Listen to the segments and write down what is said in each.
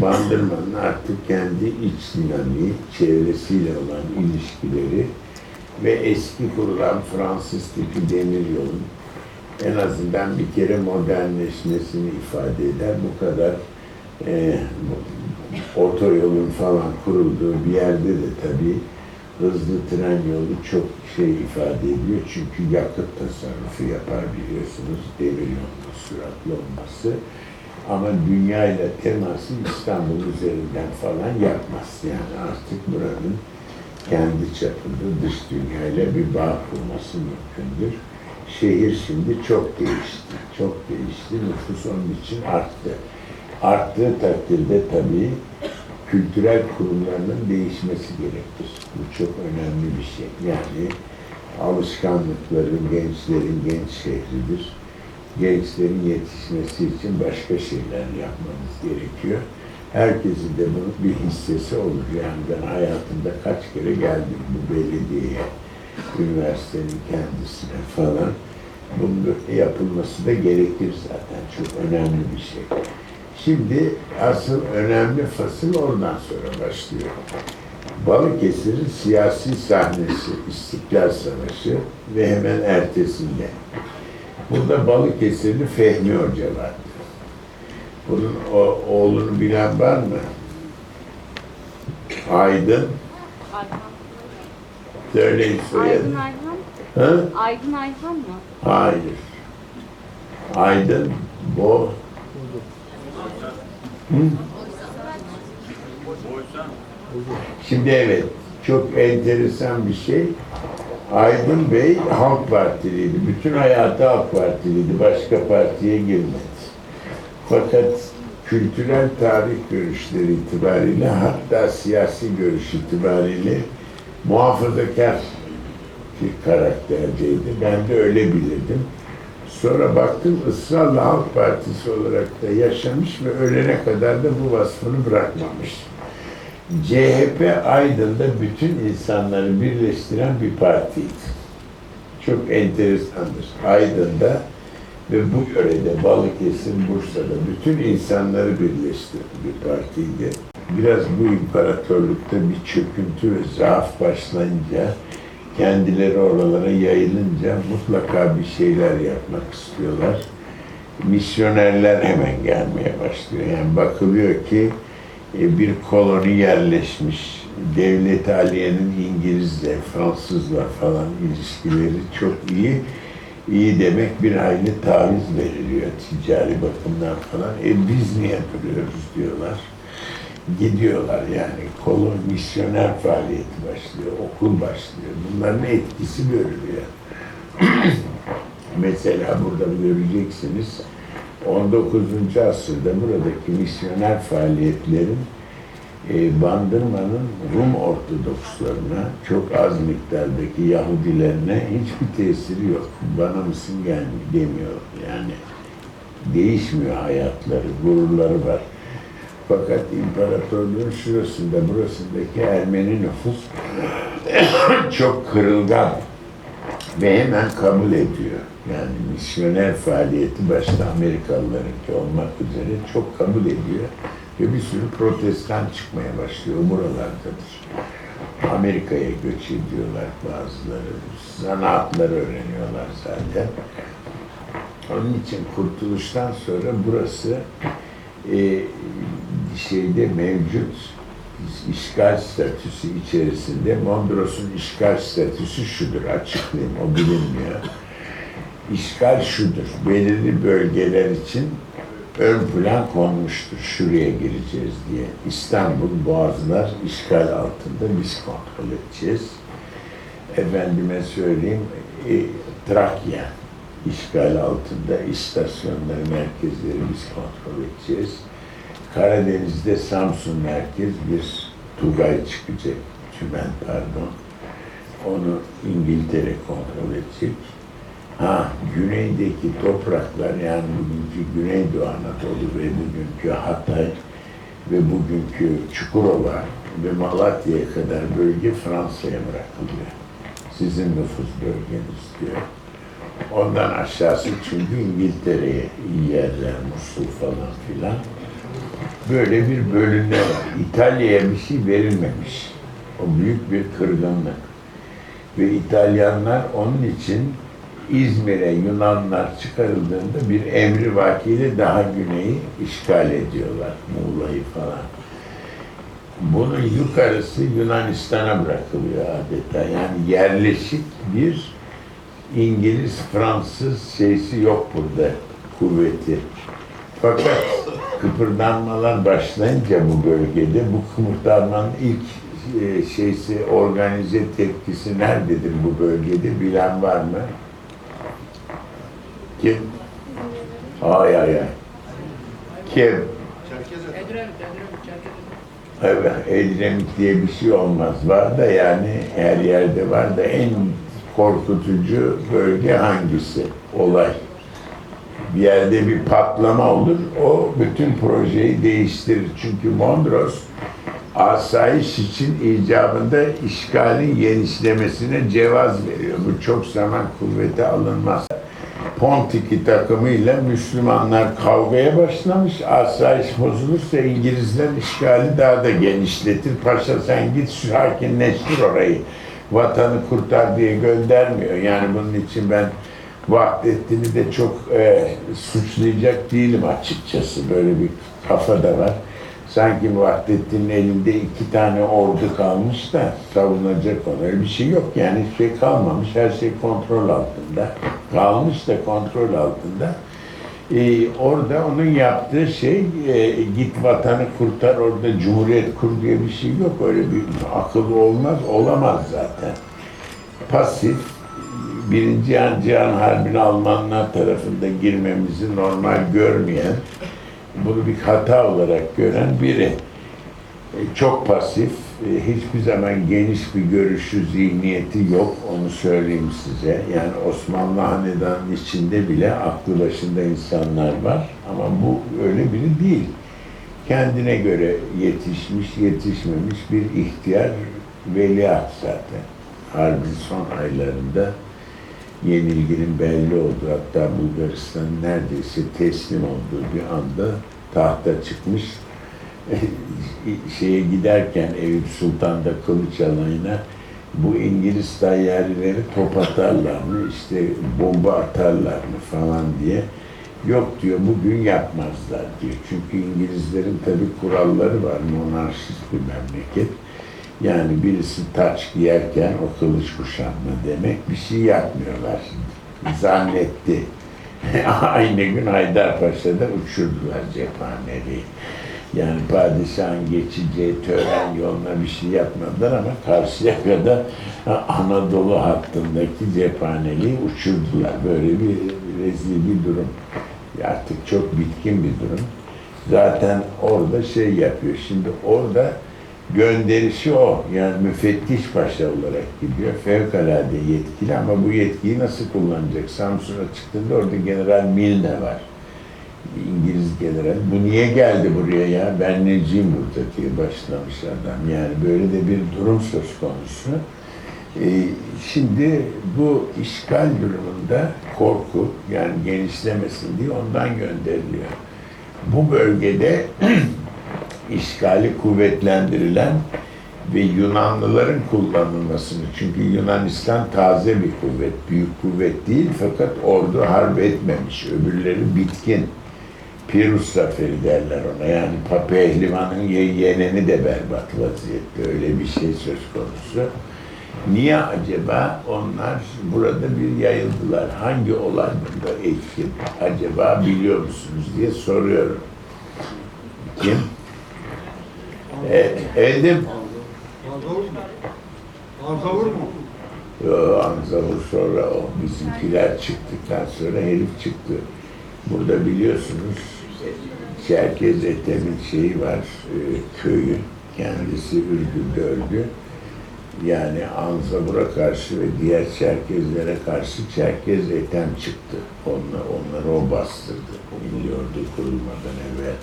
Bandırma'nın artık kendi iç dinamiği, çevresiyle olan ilişkileri ve eski kurulan Fransız tipi demiryolun en azından bir kere modernleşmesini ifade eder. Bu kadar e, otoyolun falan kurulduğu bir yerde de tabii hızlı tren yolu çok şey ifade ediyor. Çünkü yakıt tasarrufu yapar biliyorsunuz demir yolunun süratli olması. Ama dünyayla teması İstanbul üzerinden falan yapmaz. Yani artık buranın kendi çapında dış dünyayla bir bağ kurması mümkündür. Şehir şimdi çok değişti. Çok değişti. Nüfus onun için arttı. Arttığı takdirde tabii kültürel kurumlarının değişmesi gerekir. Bu çok önemli bir şey. Yani alışkanlıkların, gençlerin genç şehridir. Gençlerin yetişmesi için başka şeyler yapmamız gerekiyor. Herkesin de bunun bir hissesi olur. Yani ben hayatımda kaç kere geldim bu belediyeye, üniversitenin kendisine falan. Bunun yapılması da gerekir zaten. Çok önemli bir şey. Şimdi asıl önemli fasıl oradan sonra başlıyor. Balıkesir'in siyasi sahnesi, İstiklal Savaşı ve hemen ertesinde. Burada Balıkesirli Fehmi Hoca vardı. Bunun o, oğlunu bilen var mı? Aydın. Söyleyin soyadı. Aydın Ayhan. Ha? Aydın Ayhan mı? Hayır. Aydın, Bo, Hı? Şimdi evet, çok enteresan bir şey. Aydın Bey Halk Partiliydi. Bütün hayatı Halk Partiliydi. Başka partiye girmedi. Fakat kültürel tarih görüşleri itibariyle hatta siyasi görüş itibariyle muhafazakar bir karakterciydi. Ben de öyle bilirdim. Sonra baktım ısrarla Halk Partisi olarak da yaşamış ve ölene kadar da bu vasfını bırakmamış. CHP Aydın'da bütün insanları birleştiren bir partiydi. Çok enteresandır. Aydın'da ve bu yörede Balıkesir, Bursa'da bütün insanları birleştiren bir partiydi. Biraz bu imparatorlukta bir çöküntü ve zaaf başlayınca kendileri oralara yayılınca mutlaka bir şeyler yapmak istiyorlar. Misyonerler hemen gelmeye başlıyor. Yani bakılıyor ki bir koloni yerleşmiş. Devlet Aliye'nin İngilizle, Fransızla falan ilişkileri çok iyi. İyi demek bir hayli taviz veriliyor ticari bakımdan falan. E biz niye duruyoruz diyorlar. Gidiyorlar yani kolon misyoner faaliyeti başlıyor, okul başlıyor. Bunların etkisi görülüyor. Mesela burada göreceksiniz 19. asırda buradaki misyoner faaliyetlerin e, Bandırma'nın Rum Ortodokslarına, çok az miktardaki Yahudilerine hiçbir tesiri yok. Bana mısın gelmiyor demiyor. Yani değişmiyor hayatları, gururları var. Fakat imparatorluğun şurasında, burasındaki Ermeni nüfus çok kırılgan ve hemen kabul ediyor. Yani misyoner faaliyeti başta Amerikalılarınki olmak üzere çok kabul ediyor. Ve bir sürü protestan çıkmaya başlıyor. Buralardadır. Amerika'ya göç ediyorlar bazıları. Zanaatları öğreniyorlar zaten. Onun için kurtuluştan sonra burası e, şeyde mevcut işgal statüsü içerisinde Mondros'un işgal statüsü şudur açıklayayım o bilinmiyor. İşgal şudur. Belirli bölgeler için ön plan konmuştur. Şuraya gireceğiz diye. İstanbul, Boğazlar işgal altında biz kontrol edeceğiz. Efendime söyleyeyim e, Trakya işgal altında istasyonları, merkezleri biz kontrol edeceğiz. Karadeniz'de Samsun merkez bir Tugay çıkacak, Tümen pardon. Onu İngiltere kontrol edecek. Ha, güneydeki topraklar yani bugünkü Güneydoğu Anadolu ve bugünkü Hatay ve bugünkü Çukurova ve Malatya'ya kadar bölge Fransa'ya bırakılıyor. Sizin nüfus bölgeniz diyor. Ondan aşağısı çünkü İngiltere'ye iyi yerler, Musul falan filan. Böyle bir bölünme var. İtalya'ya bir şey verilmemiş. O büyük bir kırgınlık. Ve İtalyanlar onun için İzmir'e Yunanlar çıkarıldığında bir emri vakiyle daha güneyi işgal ediyorlar. Muğla'yı falan. Bunun yukarısı Yunanistan'a bırakılıyor adeta. Yani yerleşik bir İngiliz, Fransız şeysi yok burada kuvveti. Fakat kıpırdanmalar başlayınca bu bölgede bu kıpırdanmanın ilk e, şeysi organize tepkisi nerededir bu bölgede bilen var mı? Kim? Ay ay ay. Kim? Evet, Edremit diye bir şey olmaz. Var da yani her yerde var da en korkutucu bölge hangisi? Olay. Bir yerde bir patlama olur, o bütün projeyi değiştirir. Çünkü Mondros asayiş için icabında işgalin genişlemesine cevaz veriyor. Bu çok zaman kuvvete alınmaz. Pontiki takımıyla Müslümanlar kavgaya başlamış. Asayiş bozulursa İngilizler işgali daha da genişletir. Paşa sen git sakinleştir orayı. Vatanı kurtar diye göndermiyor. Yani bunun için ben Vahdettin'i de çok e, suçlayacak değilim açıkçası. Böyle bir kafa da var. Sanki Vahdettin'in elinde iki tane ordu kalmış da savunacak. Öyle bir şey yok yani hiçbir şey kalmamış. Her şey kontrol altında. Kalmış da kontrol altında. Ee, orada onun yaptığı şey e, git vatanı kurtar orada cumhuriyet kur diye bir şey yok. Öyle bir akıl olmaz, olamaz zaten. Pasif, Birinci Cihan, Cihan Harbi'ne Almanlar tarafında girmemizi normal görmeyen, bunu bir hata olarak gören biri. E, Çok pasif, e, hiçbir zaman geniş bir görüşü, zihniyeti yok, onu söyleyeyim size. Yani Osmanlı Hanedanı'nın içinde bile aklı başında insanlar var ama bu öyle biri değil. Kendine göre yetişmiş, yetişmemiş bir ihtiyar veliaht zaten. Harbin son aylarında yenilginin belli olduğu hatta Bulgaristan neredeyse teslim olduğu bir anda tahta çıkmış şeye giderken Eyüp Sultan'da kılıç alayına bu İngiliz tayyareleri top atarlar mı işte bomba atarlar mı falan diye yok diyor bugün yapmazlar diyor. Çünkü İngilizlerin tabi kuralları var monarşist bir memleket. Yani birisi taç giyerken o kılıç kuşanma demek bir şey yapmıyorlar. Zannetti. Aynı gün Haydarpaşa'da uçurdular cephaneleri. Yani padişahın geçeceği tören yoluna bir şey yapmadılar ama Karşıyaka'da Anadolu hattındaki cephaneliği uçurdular. Böyle bir rezil bir durum. Artık çok bitkin bir durum. Zaten orada şey yapıyor. Şimdi orada gönderişi o. Yani müfettiş paşa olarak gidiyor. Fevkalade yetkili ama bu yetkiyi nasıl kullanacak? Samsun'a çıktığında orada General Milne var. İngiliz general. Bu niye geldi buraya ya? Ben neciyim burada diye başlamış adam. Yani böyle de bir durum söz konusu. Ee, şimdi bu işgal durumunda korku yani genişlemesin diye ondan gönderiliyor. Bu bölgede işgali kuvvetlendirilen ve Yunanlıların kullanılmasını çünkü Yunanistan taze bir kuvvet, büyük kuvvet değil fakat ordu harp etmemiş, öbürleri bitkin. Pirus zaferi derler ona. Yani Pehlivan'ın ye- yeğeni de berbat vaziyette. Öyle bir şey söz konusu. Niye acaba onlar burada bir yayıldılar? Hangi olay bunda etkin? Acaba biliyor musunuz diye soruyorum. Kim? E, Efendim? Anzavur mu? Yo, Anzavur sonra o bizimkiler çıktıktan sonra herif çıktı. Burada biliyorsunuz Çerkez Ethem'in şeyi var, e, köyü. Kendisi Ürgün'de öldü. Yani Anzavur'a karşı ve diğer Çerkezlere karşı Çerkez Ethem çıktı. Onlar, onları o bastırdı. Milli Ordu kurulmadan evvel.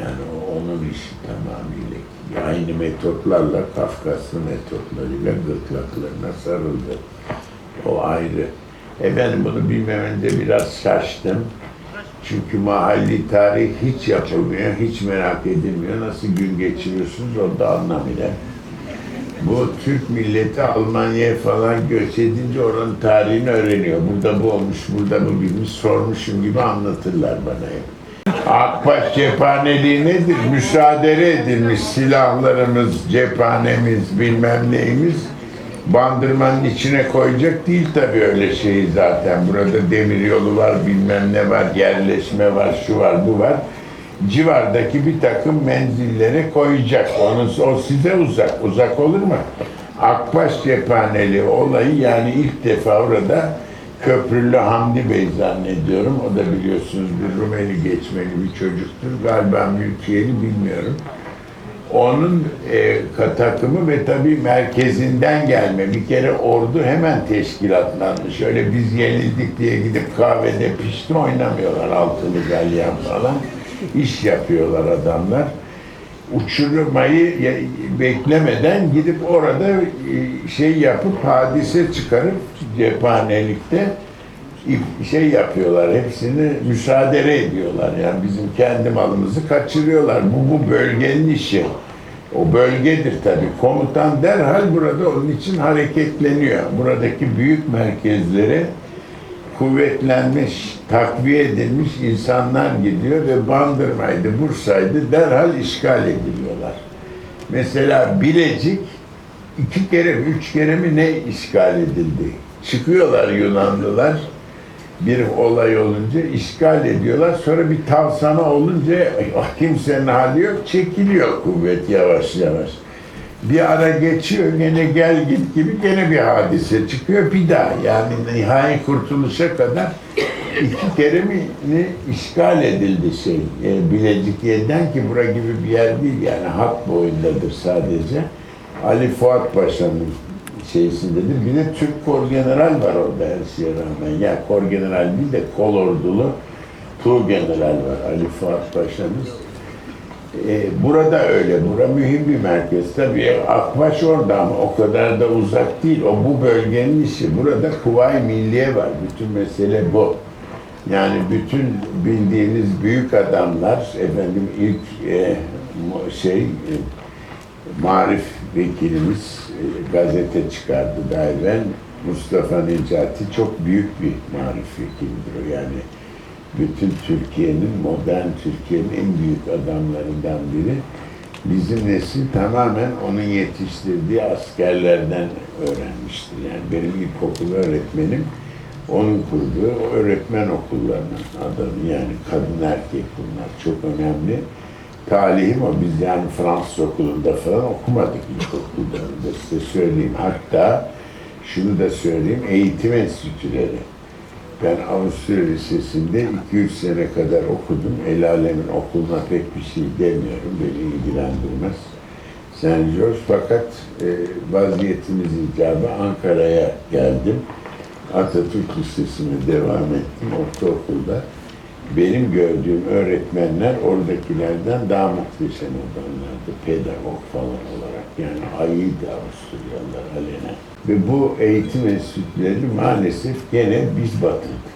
Yani onun işi tamamıyla. Aynı metotlarla, Kafkaslı metotlarıyla gırtlaklarına sarıldı. O ayrı. Efendim bunu bilmemende biraz şaştım. Çünkü mahalli tarih hiç yapılmıyor, hiç merak edilmiyor. Nasıl gün geçiriyorsunuz o da anlamıyla. Bu Türk milleti Almanya'ya falan göç edince oranın tarihini öğreniyor. Burada bu olmuş, burada bu bilmiş, sormuşum gibi anlatırlar bana hep. Akbaş cephaneliği nedir? Müsaade edilmiş silahlarımız, cephanemiz, bilmem neyimiz bandırmanın içine koyacak değil tabii öyle şeyi zaten. Burada demir yolu var, bilmem ne var, yerleşme var, şu var, bu var. Civardaki bir takım menzillere koyacak. Onu, o size uzak. Uzak olur mu? Akbaş cephaneli olayı yani ilk defa orada Köprülü Hamdi Bey zannediyorum. O da biliyorsunuz bir Rumeli geçmeli bir çocuktur. Galiba mülkiyeli bilmiyorum. Onun e, takımı ve tabii merkezinden gelme. Bir kere ordu hemen teşkilatlanmış. Öyle biz yenildik diye gidip kahvede pişti oynamıyorlar. Altılı galyan falan. İş yapıyorlar adamlar. Uçurmayı beklemeden gidip orada e, şey yapıp hadise çıkarıp cephanelikte şey yapıyorlar, hepsini müsaade ediyorlar. Yani bizim kendi malımızı kaçırıyorlar. Bu, bu bölgenin işi. O bölgedir tabii. Komutan derhal burada onun için hareketleniyor. Buradaki büyük merkezlere kuvvetlenmiş, takviye edilmiş insanlar gidiyor ve Bandırma'ydı, Bursa'ydı derhal işgal ediliyorlar. Mesela Bilecik iki kere, üç kere mi ne işgal edildi? Çıkıyorlar Yunanlılar bir olay olunca işgal ediyorlar. Sonra bir tavsana olunca "Ah, kimsenin hali yok, çekiliyor kuvvet yavaş yavaş. Bir ara geçiyor, gene gel git gibi gene bir hadise çıkıyor. Bir daha yani nihai kurtuluşa kadar iki kere mi ne işgal edildi şey. E, Bilecik yerden ki bura gibi bir yer değil yani hat boyundadır sadece. Ali Fuat Paşa'nın şeysindedir. Bir de Türk kor general var orada her şeye rağmen. Ya kor general değil de kol ordulu tuğ general var Ali Fuat Paşa'mız. Ee, burada öyle. Bura mühim bir merkez. Tabii Akbaş orada ama o kadar da uzak değil. O bu bölgenin işi. Burada Kuvayi Milliye var. Bütün mesele bu. Yani bütün bildiğiniz büyük adamlar, efendim ilk e, şey e, Marif vekilimiz e, gazete çıkardı daha evvel. Mustafa Necati çok büyük bir marif vekilidir o yani. Bütün Türkiye'nin, modern Türkiye'nin en büyük adamlarından biri. Bizim nesil tamamen onun yetiştirdiği askerlerden öğrenmiştir. Yani benim ilkokul öğretmenim onun kurduğu öğretmen okullarının adamı yani kadın erkek bunlar çok önemli. Talihim o biz yani Fransız okulunda falan okumadık ilkokulda da size söyleyeyim. Hatta şunu da söyleyeyim eğitim enstitüleri. Ben Avusturya Lisesi'nde 2-3 sene kadar okudum. El alemin okuluna pek bir şey demiyorum. Beni ilgilendirmez. Saint George fakat e, vaziyetimiz icabı Ankara'ya geldim. Atatürk Lisesi'ne devam ettim ortaokulda. Benim gördüğüm öğretmenler oradakilerden daha muhteşem adamlardı. Pedagog falan olarak. Yani ayıydı Avusturyalılar alenen. Ve bu eğitim enstitüleri maalesef gene biz batırdık.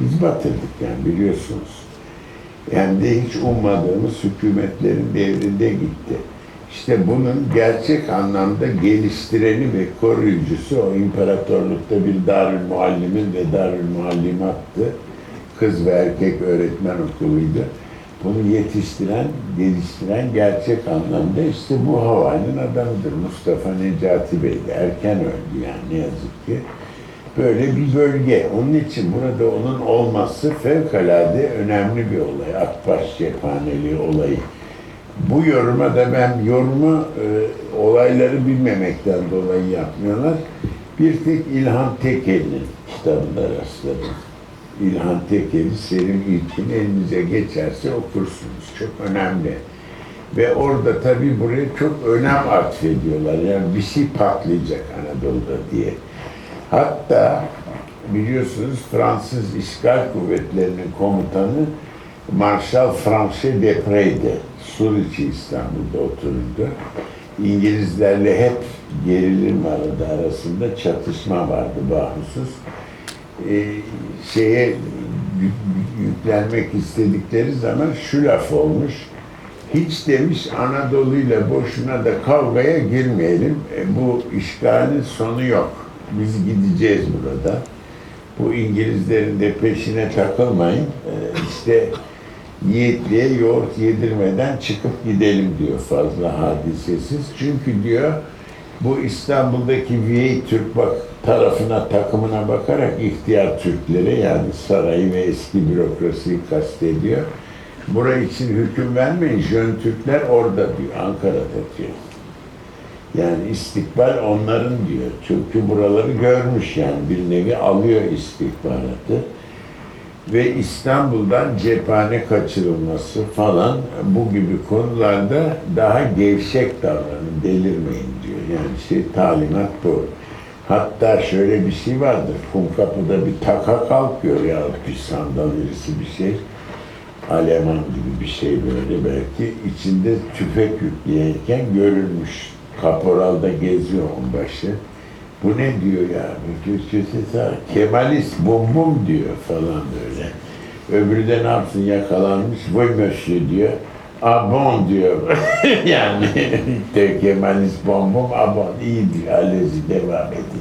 Biz batırdık yani biliyorsunuz. Hem de hiç ummadığımız hükümetlerin devrinde gitti. İşte bunun gerçek anlamda geliştireni ve koruyucusu o imparatorlukta bir darül muallimin ve darül muallimattı. Kız ve erkek öğretmen okuluydu. Bunu yetiştiren, geliştiren gerçek anlamda işte bu havalin adamıdır. Mustafa Necati Bey de erken öldü yani ne yazık ki. Böyle bir bölge. Onun için burada onun olması fevkalade önemli bir olay. Akbaş cephaneliği olayı. Bu yoruma da ben yorumu e, olayları bilmemekten dolayı yapmıyorlar. Bir tek İlhan Tekel'in kitabında rastladım. İlhan Tekel'i Selim İlkin elinize geçerse okursunuz. Çok önemli. Ve orada tabii buraya çok önem atfediyorlar. Yani bir şey patlayacak Anadolu'da diye. Hatta biliyorsunuz Fransız işgal kuvvetlerinin komutanı Marshal Franchet Deprey'di. Suriçi İstanbul'da otururdu. İngilizlerle hep gerilim vardı arasında çatışma vardı bahusuz. Ee, şeye yük- yüklenmek istedikleri zaman şu laf olmuş. Hiç demiş Anadolu'yla boşuna da kavgaya girmeyelim. E, bu işgalin sonu yok. Biz gideceğiz burada. Bu İngilizlerin de peşine takılmayın. E, işte Yiğitliğe yoğurt yedirmeden çıkıp gidelim diyor fazla hadisesiz. Çünkü diyor bu İstanbul'daki VA Türk bak tarafına takımına bakarak ihtiyar Türklere yani sarayı ve eski bürokrasiyi kastediyor. Burayı için hüküm vermeyin. Jön Türkler orada diyor. Ankara'da diyor. Yani istikbal onların diyor. Çünkü buraları görmüş yani bir nevi alıyor istihbaratı. Ve İstanbul'dan cephane kaçırılması falan bu gibi konularda daha gevşek davranın, delirmeyin diyor. Yani şey talimat bu. Hatta şöyle bir şey vardır. Kumkapı'da bir taka kalkıyor ya bir sandal birisi bir şey. Aleman gibi bir şey böyle belki içinde tüfek yükleyerken görülmüş. Kaporal da geziyor onbaşı. Bu ne diyor ya? Bu Türkçesi sağ. Kemalist bum bum diyor falan böyle. Öbürü de ne yapsın yakalanmış. Vay monsieur diyor. Abon diyor. yani de Kemalist bom bom abon. iyi diyor. Alezi devam edin yani.